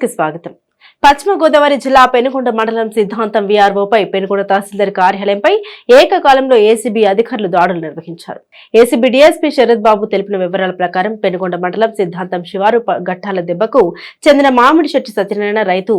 కి స్వాగతం. పశ్చిమ గోదావరి జిల్లా పెనుకొండ మండలం సిద్ధాంతం వీఆర్ఓపై పెనుకొండ తహసీల్దార్ కార్యాలయంపై ఏకకాలంలో ఏసీబీ అధికారులు దాడులు నిర్వహించారు. ఏసీబీ డీఎస్పీ శరత్ బాబు తెలిపిన వివరాల ప్రకారం పెనుకొండ మండలం సిద్ధాంతం శివారు ఘట్టాల దెబ్బకు చెందిన మామిడి చెట్టు సత్యనారాయణ రైతు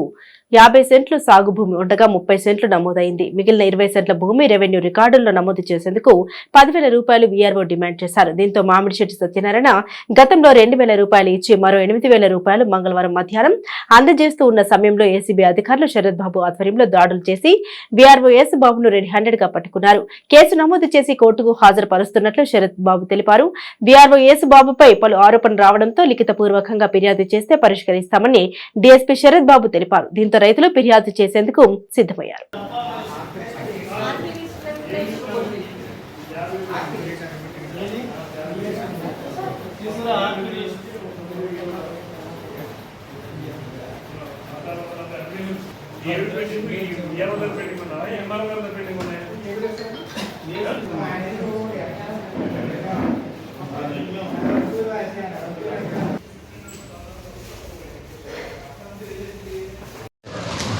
యాభై సెంట్లు సాగు భూమి ఉండగా ముప్పై సెంట్లు నమోదైంది. మిగిలిన ఇరవై సెంట్ల భూమి రెవెన్యూ రికార్డుల్లో నమోదు చేసేందుకు పదివేల రూపాయలు వీఆర్ఓ డిమాండ్ చేశారు. దీంతో మామిడి చెట్టు సత్యనారాయణ గతంలో రెండు వేల రూపాయలు ఇచ్చి మరో ఎనిమిది వేల రూపాయలు మంగళవారం మధ్యాహ్నం అందజేస్తూ ఉన్న సమయంలో ఏసీబీ అధికారులు శరత్ బాబు ఆధ్వర్యంలో దాడులు చేసి వీఆర్ఓ ఎస్ బాబును రెడ్ హ్యాండెడ్గా పట్టుకున్నారు. కేసు నమోదు చేసి కోర్టుకు హాజరుపరుస్తున్నట్లు శరత్ బాబు తెలిపారు. వీఆర్ఓ ఎస్ బాబుపై పలు ఆరోపణలు రావడంతో లిఖిత పూర్వకంగా ఫిర్యాదు చేస్తే పరిష్కరిస్తామని డీఎస్పీ శరత్ బాబు తెలిపారు. దీంతో రైతులు ఫిర్యాదు చేసేందుకు సిద్ధమయ్యారు. ఏడు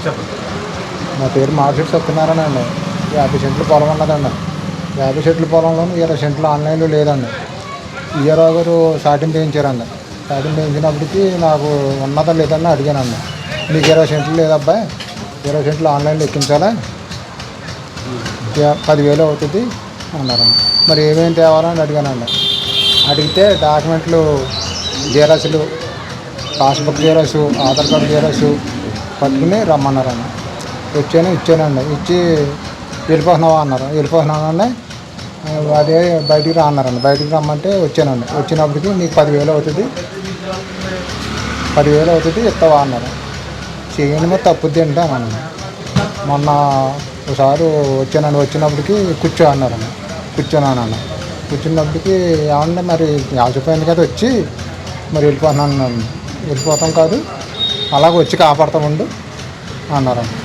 చెప్పండి. నా పేరు మార్కెట్ సత్యనారాయణ అండి. యాభై సెంట్లు పొలం ఉన్నదండి. యాభై సెంట్ల పొలంలో ఇరవై సెంట్లు ఆన్లైన్లో లేదండి. ఇయర్ గారు సాటింపు వేయించారండి సాటింపు వేయించినప్పటికి నాకు ఉన్నదా లేదని అడిగానండి. మీకు ఇరవై సెంట్లు లేదబ్బాయి ఇరవై సెంట్లు ఆన్లైన్లో ఎక్కించాలా? పదివేలు అవుతుంది అన్నారండి. మరి ఏమేమి తేవాలని అడిగానండి. అడిగితే డాక్యుమెంట్లు జీరాసులు passbook xerox Aadhaar card xerox పట్టుకుని రమ్మన్నారండి వచ్చాను ఇచ్చానండి. ఇచ్చి వెళ్ళిపోతున్నావా అన్నారు. వెళ్ళిపోతున్నానండి అదే బయటికి రా అన్నారండి. బయటికి రమ్మంటే వచ్చానండి. వచ్చినప్పటికి నీకు పదివేలు అవుతుంది. పదివేలు అవుతుంది ఇస్తావా అన్నారు. చేయండి మరి తప్పుద్ది అంటే అన్నాను మొన్న ఒకసారి వచ్చానండి. వచ్చినప్పటికి కూర్చో అన్నారండి. కూర్చోనాను కూర్చున్నప్పటికి ఏమన్నా మరి ఆల్చిపోయింది కదా వచ్చి మరి వెళ్ళిపోతున్నాను వెళ్ళిపోతాం కాదు. అలాగ వచ్చి కాపాడుతామండు అన్నారండి.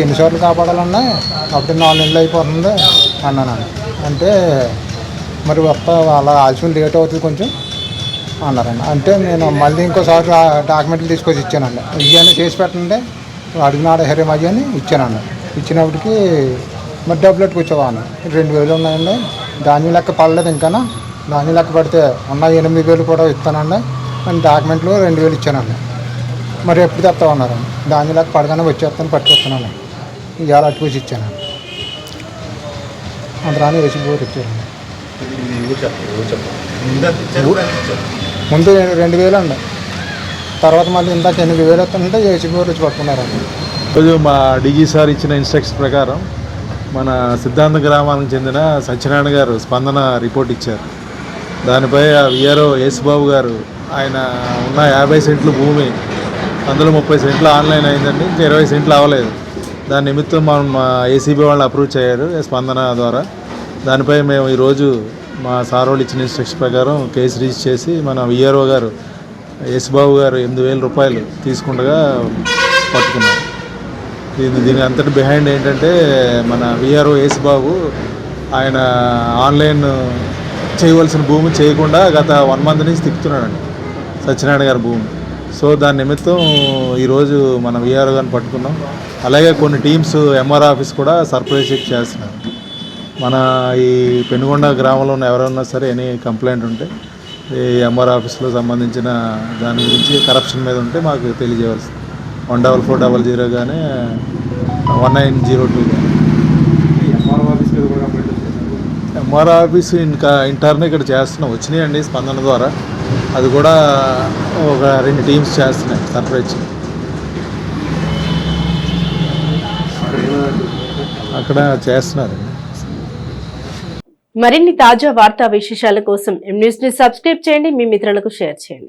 ఎన్నిసార్లు కాపాడాలన్నా అప్పుడు నాలుగు నెలలు అయిపోతుంది అన్నాను అంటే మరి వస్తా అలా ఆలస్యం లేట్ అవుతుంది కొంచెం అన్నారండి. అంటే నేను మళ్ళీ ఇంకోసారి డాక్యుమెంట్లు తీసుకొచ్చి ఇచ్చానండి. ఇవన్నీ చేసి పెట్టండి. అడిగినాడు హెరేం అయ్యి అని ఇచ్చానండి. ఇచ్చినప్పటికి మరి డబ్బులు ఎట్టుకొచ్చావా రెండు వేలు ఉన్నాయండి. ధాన్యం లెక్క పడలేదు ఇంకానా. ధాన్యం లెక్క పడితే ఉన్న ఎనిమిది వేలు కూడా ఇస్తానండి. అని డాక్యుమెంట్లు రెండు వేలు ఇచ్చానండి. మరి ఎప్పుడు తెస్తావు ఉన్నారు? దాని లెక్క పడగానే వచ్చేస్తాను పట్టుకొస్తున్నాను. ఇవాళ అట్టుకొచ్చి ఇచ్చాను. అంతరాని వేసి పోరు ఇచ్చాను ముందు రెండు వేలు అండి. తర్వాత మళ్ళీ ఇందాక ఎనిమిది వేలు వస్తుంటే ఏసీ బోర్ వచ్చి పట్టుకున్నారండి ఈరోజు మా డిజీ సార్ ఇచ్చిన ఇన్స్ట్రక్షన్ ప్రకారం మన సిద్ధాంత గ్రామానికి చెందిన సత్యనారాయణ గారు స్పందన రిపోర్ట్ ఇచ్చారు. దానిపై ఆ విఆర్ఓ యేసుబాబు గారు ఆయన ఉన్న యాభై సెంట్లు భూమి అందులో ముప్పై సెంట్లు ఆన్లైన్ అయిందండి. ఇంకా ఇరవై సెంట్లు అవ్వలేదు. దాని నిమిత్తం మనం మా ఏసీబీ వాళ్ళు అప్రూవ్ చేయరు స్పందన ద్వారా. దానిపై మేము ఈరోజు మా సార్ వాళ్ళు ఇచ్చిన ఇన్స్ట్రక్షన్ ప్రకారం కేసు రిజిస్టర్ చేసి మన విఆర్ఓ గారు యేసుబాబు గారు ఎనిమిది వేల రూపాయలు తీసుకుండగా పట్టుకున్నారు దీని దీని అంతటి బిహైండ్ ఏంటంటే మన విఆర్ఓ యేసుబాబు ఆయన ఆన్లైన్ చేయవలసిన భూమి చేయకుండా గత వన్ మంత్ నుంచి తిప్పుతున్నాడండి. సత్యనారాయణ గారి భూమి. సో దాని నిమిత్తం ఈరోజు మన విఆర్ఓ గారిని పట్టుకున్నాం. అలాగే కొన్ని టీమ్స్ ఎంఆర్ ఆఫీస్ కూడా సర్ప్రైజ్ చెక్ చేస్తున్నారు. మన ఈ పెనుగొండ గ్రామంలో ఉన్న ఎవరైనా సరే ఎనీ కంప్లైంట్ ఉంటే ఈ ఎంఆర్ ఆఫీస్లో సంబంధించిన దాని గురించి కరప్షన్ మీద ఉంటే మాకు తెలియజేయవలసింది one double four double zero కానీ వన్ నైన్ జీరో టూ కానీ ఎంఆర్ ఆఫీస్ ఇంకా ఇంటర్న్ ఇక్కడ చేస్తున్నాం. వచ్చినాయండి స్పందన ద్వారా. అది కూడా ఒక రెండు టీమ్స్ చేస్తున్నాయి సర్ప్రైజ్. అక్కడ చేస్తున్నారు. మరిన్ని తాజా వార్తా విశేషాల కోసం ఎం న్యూస్ని సబ్స్క్రైబ్ చేయండి మీ మిత్రులకు షేర్ చేయండి.